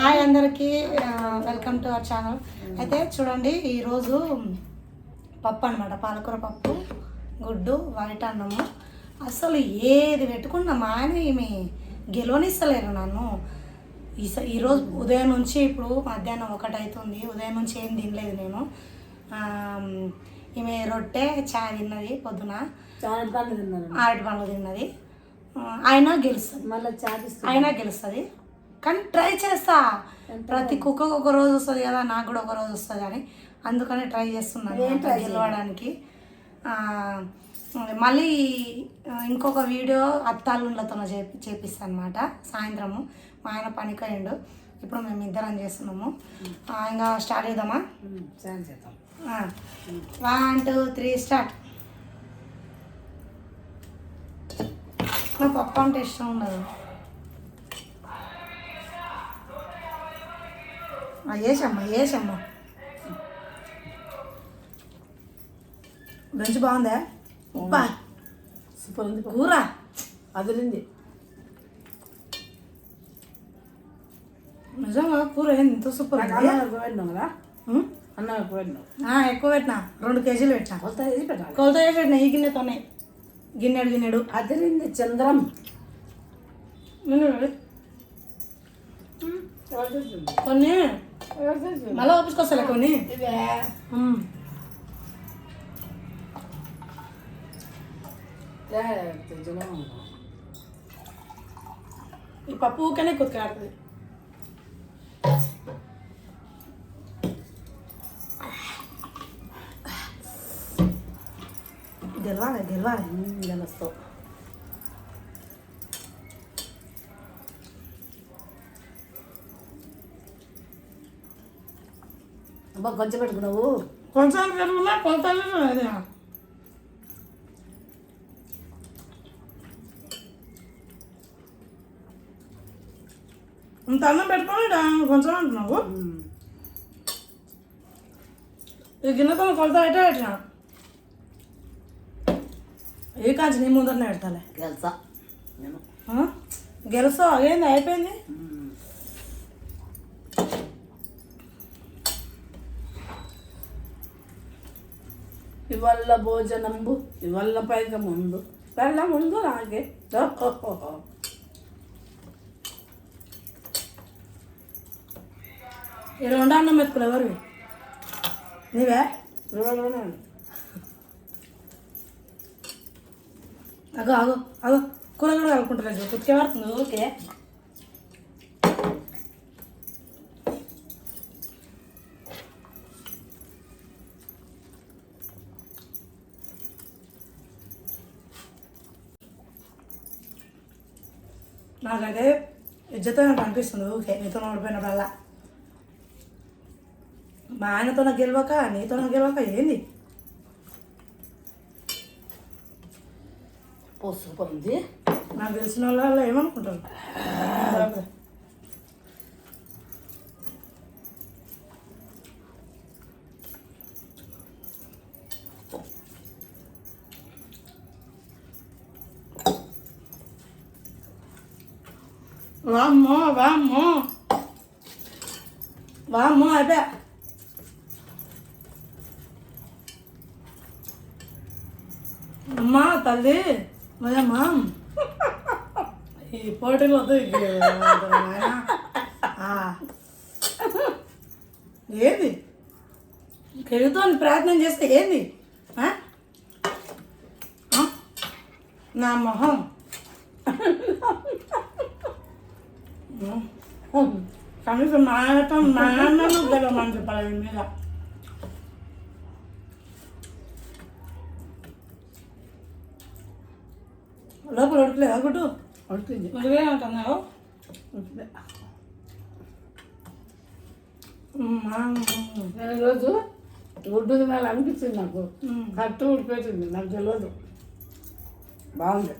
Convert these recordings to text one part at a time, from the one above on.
Hi అందరికీ welcome to our channel. అయితే చూడండి ఈరోజు పప్పు అనమాట పాలకూర పప్పు గుడ్డు వైట్ అన్నము. అసలు ఏది పెట్టుకున్నా మా ఆయన ఈమె గెలవనిస్తలేరు నన్ను. ఈ- ఈరోజు ఉదయం నుంచి ఇప్పుడు మధ్యాహ్నం ఒకటి అవుతుంది ఉదయం నుంచి ఏం తినలేదు నేను. ఈమె రొట్టె చాయ్ తిన్నది పొద్దున. చాలా పండ్లు తిన్నది. అయినా గెలుస్తుంది. మళ్ళీ అయినా గెలుస్తుంది. కానీ ట్రై చేస్తా. ప్రతి కుక్కకు ఒక రోజు వస్తుంది కదా నాకు కూడా ఒక రోజు వస్తుంది అని. అందుకని ట్రై చేస్తున్నాను గెలవడానికి. మళ్ళీ ఇంకొక వీడియో అత్తాళ్ళతో చేపి చేపిస్తాను అనమాట సాయంత్రము. మా ఆయన పనికయిండు ఇప్పుడు మేము ఇద్దరం చేస్తున్నాము. ఇంకా స్టార్ట్ చేద్దామా? చేద్దాం. వన్ టూ త్రీ స్టార్ట్ నాకు పప్పు అంటే ఇష్టం ఉండదు. వేసమ్మా వేసమ్మా. లంచ్ బాగుందా? ఉప్పా. సూపర్ ఉంది. కూర. అదిరింది. నిజంగా కూర ఏంది ఇంత సూపర్ ఎక్కువ కదా? అన్నం ఎక్కువ ఎక్కువ పెట్టినా. రెండు కేజీలు పెట్టినా. ఇది పెట్టాలి? కొలత చేసి పెట్టినా? ఈ గిన్నెతోనే గిన్నెడు గిన్నెడు. అదిరింది చంద్రం? కొన్ని? మళ్ళీ ఒప్పించుకొస్తా కొన్ని. ఈ పప్పు ఊకనే కుతకాడుతుంది గెలవాలి గెలవాలి. గెలుస్తావు అబ్బా కొంచెం పెట్టుకున్నావు కొంచెం పెరుగున్నా కొంచెం అదే. ఇంత అన్నం పెట్టుకొని కొంచెం అంటున్నావు. ఈ గిన్నెతో కొలత పెట్టే పెట్టినా. ఏ కాంచి నీ ముందరనే పెడతాలే? గెలుసా? గెలుస్తావు అదేంది అయిపోయింది? ఇవల్ల భోజనంబు ఇవల్ల పైక ముందు వెళ్ళ ముందు నాకే. ఈ రెండు అన్నం మెతుకులు ఎవరివి? నీవే? అగో అగో అగో. కూర కూడా కలుపుకుంటారు కుతికే పడుతుంది ఓకే ఇజ్జత అనిపిస్తుంది ఓకే నీతో ఓడిపోయినప్పుడల్లా మా ఆయనతో నాకు గెలవక నీతో నాకు గెలవక ఏంది? సూపర్ ఉంది. నాకు తెలిసిన వాళ్ళు ఏమనుకుంటారు? వామ్మో వామ్మో వామ్మో అదే అమ్మా తల్లి మయమ్మా ఈ పోటీలు వద్దు ఇక నాయనా. ఆ. ఏంది కెలుతో ప్రయత్నం చేస్తే ఏంది ఆ? నా మొహం కనీసం మా ఆయనతో మా అన్నను గెలవమని చెప్పాలి వీడి మీద లోపల ఉడకలేదా ఒకటి ఉంటుంది ఉడికే ఉంటున్నావు రోజు గుడ్డు తినాలి అనిపించింది నాకు కట్టు ఉడిపోయింది నాకు తెలియదు బాగుంది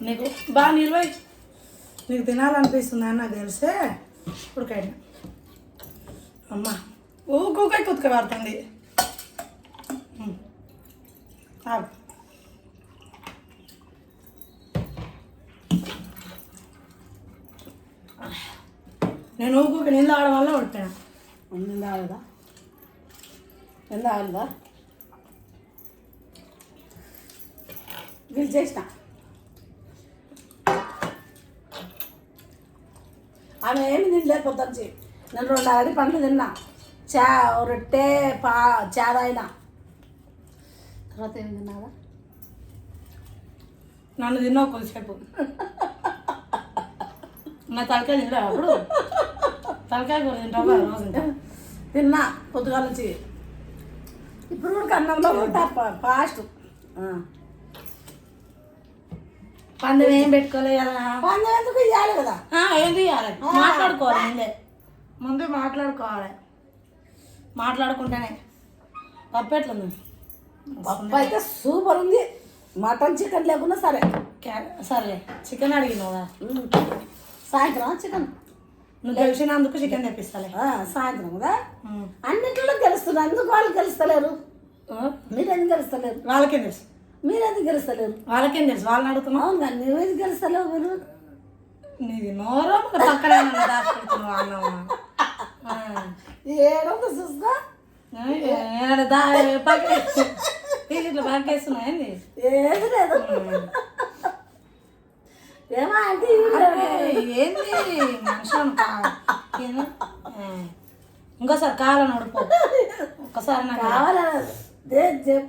నీకు? బాగా నిల్వ నీకు తినాలనిపిస్తుంది అన్న నాకు తెలిస్తే ఉడకాయన అమ్మ ఊకూకాయ కుతక పడుతుంది నేను ఊకూక నింద ఆడ వల్ల ఉడిపోయాను నింద ఆడదా నింద ఆడదా వీళ్ళు చేసినా. ఆమె ఏమి తినలేదు పొద్దుంచి నేను రెండు అరటి పండ్లు తిన్నా. చా రొట్టె పా చా తాగినా తర్వాత ఏమి తిన్నావా? నన్ను తిన్నావు కొద్దిసేపు. నా తలకాయ తింటావా అప్పుడు? తలకాయ కూర తింటావా రోజు తింటా తిన్నా పొద్దుగాల నుంచి. ఇప్పుడు కూడా అన్నంలో ఉంటా ఫాస్ట్. పందెం ఏం పెట్టుకోలే కదా పందెం ఎందుకు ఇవ్వాలి కదా? ఏం తీయాలి? మాట్లాడుకోవాలి ముందే. ముందే మాట్లాడుకోవాలి. మాట్లాడుకుంటేనే. పప్పు ఎట్లుంది? పప్పు అయితే సూపర్ ఉంది. మటన్ చికెన్ లేకున్నా సరే. సరే. చికెన్ అడిగినావు. సాయంత్రం చికెన్? నువ్వు గెలిచినందుకు చికెన్ తెప్పిస్తాలే. సాయంత్రం కదా. అన్నింటిలో గెలుస్తున్నారు ఎందుకు వాళ్ళు గెలుస్తలేరు ఆ? మీరెందుకు గెలుస్తలేరు వాళ్ళకేం తెలుసు? మీరెందుకు గెలుస్తలేరు? వాళ్ళకేం తెలుసు? వాళ్ళని అడుగుతున్నావు అవును కానీ నువ్వేది గెలుస్తలేవు మీరు? నీది నోరో పక్కన దాచిపెడుతున్నావు అన్నమా ఏడో చూసుకో ఇట్లా బాగేస్తున్నాయి ఏంది? ఏది లేదు. ఏమా అంటే ఏంది? మనిషి అనుకో. ఏంది? ఆ. ఇంకోసారి కావాలని ఓడిపో ఒక్కసారి నాకు కావాలా? దే-.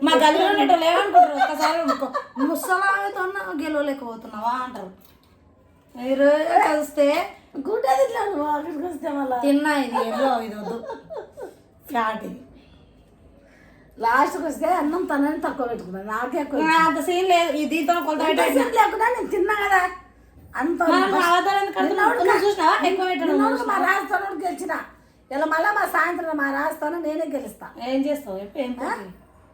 మా గదిలో ఉండేటోళ్ళు ఏమనుకుంటారు ఒక్కసారి. ముసలామెతోన్నా గెలవలేకపోతున్నావా అంటారు. మీరు కలిస్తే గుడ్డది ఇట్లా నువ్వు అక్కడికి వస్తే మళ్ళా? తిన్నా ఇది ఏదో ఇది వద్దు. ఫ్యాట్ ఇది. లాస్ట్కి వస్తే అన్నం తనని తక్కువ పెట్టుకున్నాను నాకే అంత సీన్ లేదు సేపు లేకుండా నేను తిన్నా కదా. అంత చూసినావా? ఎక్కువ పెట్టడం నిన్నోడు మా రాజస్థానం గెలిచిన. ఇలా మళ్ళీ మా సాయంత్రం మా రాజస్థానం నేనే గెలుస్తా. ఏం చేస్తావు?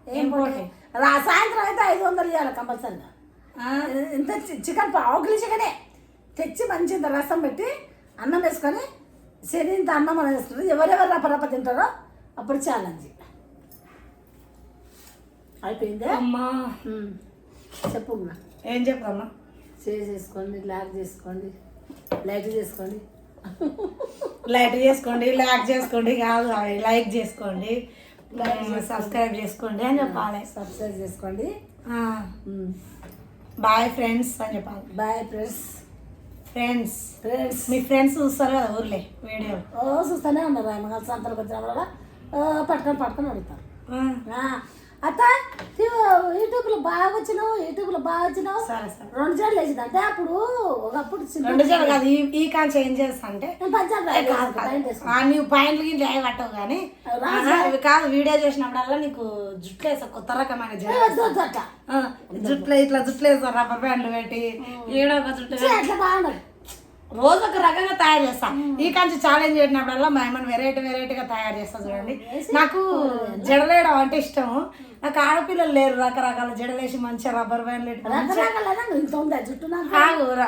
ఏం పోటీ? రా సాయంత్రం అయితే ఐదు వందలు ఇవ్వాలి కంపల్సరీగా? ఇంత చికెన్ పావు కిలో చికెనే. తెచ్చి మంచి ఇంత రసం పెట్టి అన్నం వేసుకొని శని ఇంత అన్నం అని వేస్తుంది ఎవరెవరు రప్ప తింటారో అప్పుడు ఛాలెంజ్ అయిపోయిందే? అమ్మా. చెప్పు. ఏం చెప్తామా షేర్ చేసుకోండి లాక్ చేసుకోండి లైక్ చేసుకోండి. లైక్ చేసుకోండి లైక్ చేసుకోండి కాదు లైక్ చేసుకోండి. సబ్స్క్రైబ్ చేసుకోండి అని చెప్పాలి. సబ్స్క్రైబ్ చేసుకోండి. బాయ్ ఫ్రెండ్స్ అని చెప్పాలి. బాయ్ ఫ్రెండ్స్ ఫ్రెండ్స్ ఫ్రెండ్స్ మీ ఫ్రెండ్స్ చూస్తారు కదా ఊర్లే వీడియో. ఓ చూస్తూనే ఉన్నారు. ఆయన సంతలకు వచ్చిన వల్ల పట్టుకొని పట్టుకొని అడుగుతారు. అత్త యూట్యూబ్లో బాగా వచ్చినావు యూట్యూబ్లో బాగా వచ్చినావు. సరే సరే. రెండు జడలు వేసింది అంటే అప్పుడు ఒకప్పుడు రెండు జడ కాదు ఈ కాన్ చేంజ్ చేస్తా అంటే ఏ నువ్వు పాయింట్లు గిట్ల ఏం పట్టవు కానీ కాదు వీడియో చేసినప్పుడల్లా నీకు జుట్లు వేసా కొత్త రకమైన జుట్లు ఇట్లా జుట్లు వేస్తారు రబ్బర్ బ్యాండ్లు పెట్టి ఈడ ఒక జుట్టు రోజు ఒక రకంగా తయారు చేస్తా. ఈ కంచి ఛాలెంజ్ పెట్టినప్పుడల్లా మా అమ్మని వెరైటీ వెరైటీగా తయారు చేస్తా చూడండి. నాకు జడలేయడం అంటే ఇష్టము నాకు ఆడపిల్లలు లేరు రకరకాల జడలేసి మంచిగా రబ్బర్ బ్యాండ్లు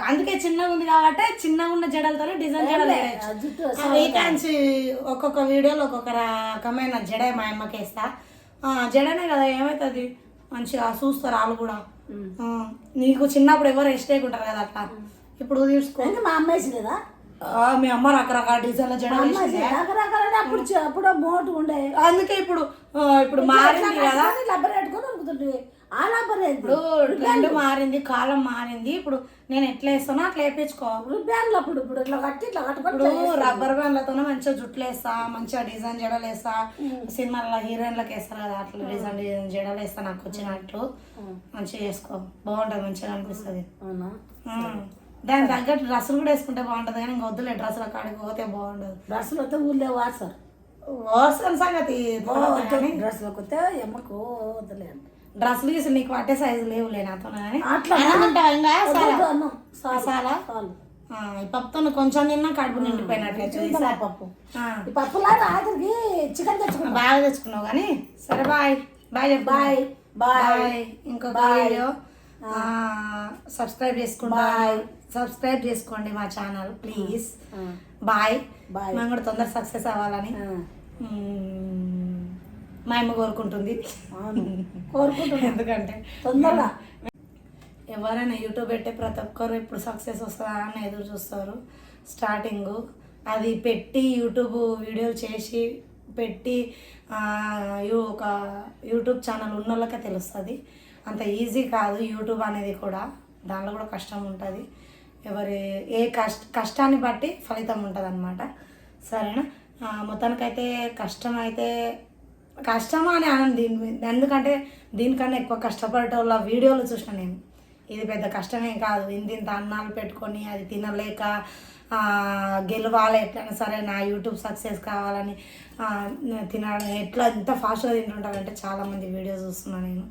అందుకే చిన్నగా ఉంది కాబట్టి చిన్నగా ఉన్న జడలతోనే డిజైన్ జడలు ఈ కాంచి ఒక్కొక్క వీడియోలో ఒక్కొక్క రకమైన జడ మా అమ్మకి వేస్తా. ఆ, జడనే కదా ఏమవుతుంది మంచిగా చూస్తారు వాళ్ళు కూడా. నీకు చిన్నప్పుడు ఎవరు వేసుకుంటారు కదా అట్లా? ఇప్పుడు తీసుకో. మా అమ్మ వేసలేదా ఆ, మీ అమ్మ రకరకాల డిజైన్ల జడ వేసింది రకరకాల అప్పుడు చ- అప్పుడు మోటు ఉండే. అందుకే ఇప్పుడు ఆ, ఇప్పుడు మారింది కదా. లబ్బర్ పెట్టుకొని ఉరుకుతుంటే ఆ లబ్బర్ ఇప్పుడు ట్రెండ్ మారింది కాలం మారింది. ఇప్పుడు నేను ఎట్లా వేస్తానో అట్లా వేయించుకో బ్యాండ్లు అప్పుడు ఇప్పుడు ఇట్లా కట్టి ఇట్లా కట్టుకొని ఇప్పుడు రబ్బర్ బ్యాండ్లతోనే మంచిగా జుట్లు వేస్తా మంచిగా డిజైన్ జడలు వేస్తా. సినిమాల్లో హీరోయిన్లకు వేస్తారు కదా అట్లా డిజైన్ డిజైన్ జడలు వేస్తా నాకు వచ్చినట్లు మంచిగా చేసుకో బాగుంటుంది మంచిగా అనిపిస్తుంది. అవునా? ఉమ్. దానికి తగ్గట్టు డ్రెస్సులు కూడా వేసుకుంటే బాగుంటుంది కానీ ఇంక వద్దులే డ్రెస్సుల కాడికి పోతే బాగుండదు. డ్రెస్సులు వస్తే ఊళ్ళో వాడతారు వస్తాను సంగతి డ్రెస్సులకు వస్తే ఎమ్మకు వద్దులే. డ్రెస్సులు గీసులు నీకు పట్టే సైజు లేవులే నాతో కానీ. అట్లా ఇంకా? ఈ పప్పుతో కొంచెం తిన్నా కడుపు నిండిపోయినట్టు పప్పు. ఈ పప్పులా రాత్రికి చికెన్ తెచ్చుకున్నాం బాగా తెచ్చుకున్నావు కానీ? సరే బాయ్. బాయ్ బాయ్ బాయ్ ఇంకొక బాయ్. సబ్స్క్రైబ్ చేసుకోండి బాయ్. సబ్స్క్రైబ్ చేసుకోండి మా ఛానల్ ప్లీజ్ బాయ్ బాయ్. మేము కూడా తొందర సక్సెస్ అవ్వాలని. మా అమ్మ కోరుకుంటుంది. కోరుకుంటున్నాం ఎందుకంటే తొందరగా. ఎవరైనా యూట్యూబ్ పెట్టే ప్రతి ఒక్కరు ఇప్పుడు సక్సెస్ వస్తుందా అని ఎదురు చూస్తారు. స్టార్టింగ్ అది పెట్టి యూట్యూబ్ వీడియో చేసి పెట్టి ఒక యూట్యూబ్ ఛానల్ ఉన్న వాళ్ళకే తెలుస్తుంది. అంత ఈజీ కాదు యూట్యూబ్ అనేది కూడా. దానిలో కూడా కష్టం ఉంటుంది. ఎవరి ఏ కష్ట కష్టాన్ని బట్టి ఫలితం ఉంటుంది అనమాట సరేనా మొత్తానికైతే కష్టం అయితే కష్టమా అని అనను దీని ఎందుకంటే దీనికన్నా ఎక్కువ కష్టపడేటోళ్ళ వీడియోలు చూసిన నేను. ఇది పెద్ద కష్టమేం కాదు. ఇంత ఇంత అన్నాలు పెట్టుకొని అది తినలేక గెలవాలి ఎట్లయినా సరే నా యూట్యూబ్ సక్సెస్ కావాలని తినాలని ఎట్లా ఇంత ఫాస్ట్గా తింటుంటారంటే చాలామంది వీడియోస్ చూస్తున్నాను నేను.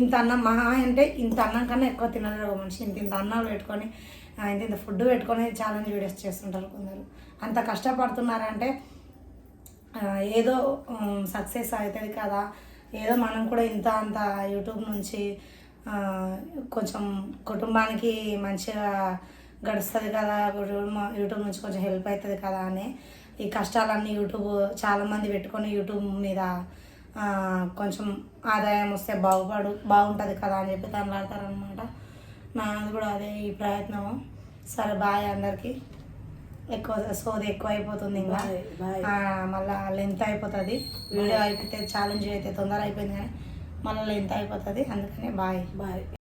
ఇంత అన్నం మహా అంటే ఇంత అన్నం కన్నా ఎక్కువ తినలేరు ఒక మనిషి. ఇంత ఇంత అన్నాలు పెట్టుకొని ఇంత ఇంత ఫుడ్ పెట్టుకొని ఛాలెంజ్ వీడియోస్ చేస్తుంటారు కొందరు. అంత కష్టపడుతున్నారంటే ఏదో సక్సెస్ అవుతుంది కదా. ఏదో మనం కూడా ఇంత అంత యూట్యూబ్ నుంచి కొంచెం కుటుంబానికి మంచిగా గడుస్తుంది కదా. యూట్యూబ్ నుంచి కొంచెం హెల్ప్ అవుతుంది కదా అని ఈ కష్టాలన్నీ యూట్యూబ్ చాలామంది పెట్టుకొని యూట్యూబ్ మీద కొంచెం ఆదాయం వస్తే బాగుపడు బాగుంటుంది కదా అని చెప్పి తనలాడతారనమాట నాది కూడా అదే ఈ ప్రయత్నము. సరే బాయ్ అందరికీ. ఎక్కువ సోది ఎక్కువ అయిపోతుంది ఇంకా మళ్ళా లెంత్ అయిపోతుంది. వీడియో అయిపోతే ఛాలెంజ్ అయితే తొందర అయిపోయింది కానీ మళ్ళీ లెంత్ అయిపోతుంది. అందుకని బాయ్. బాయ్.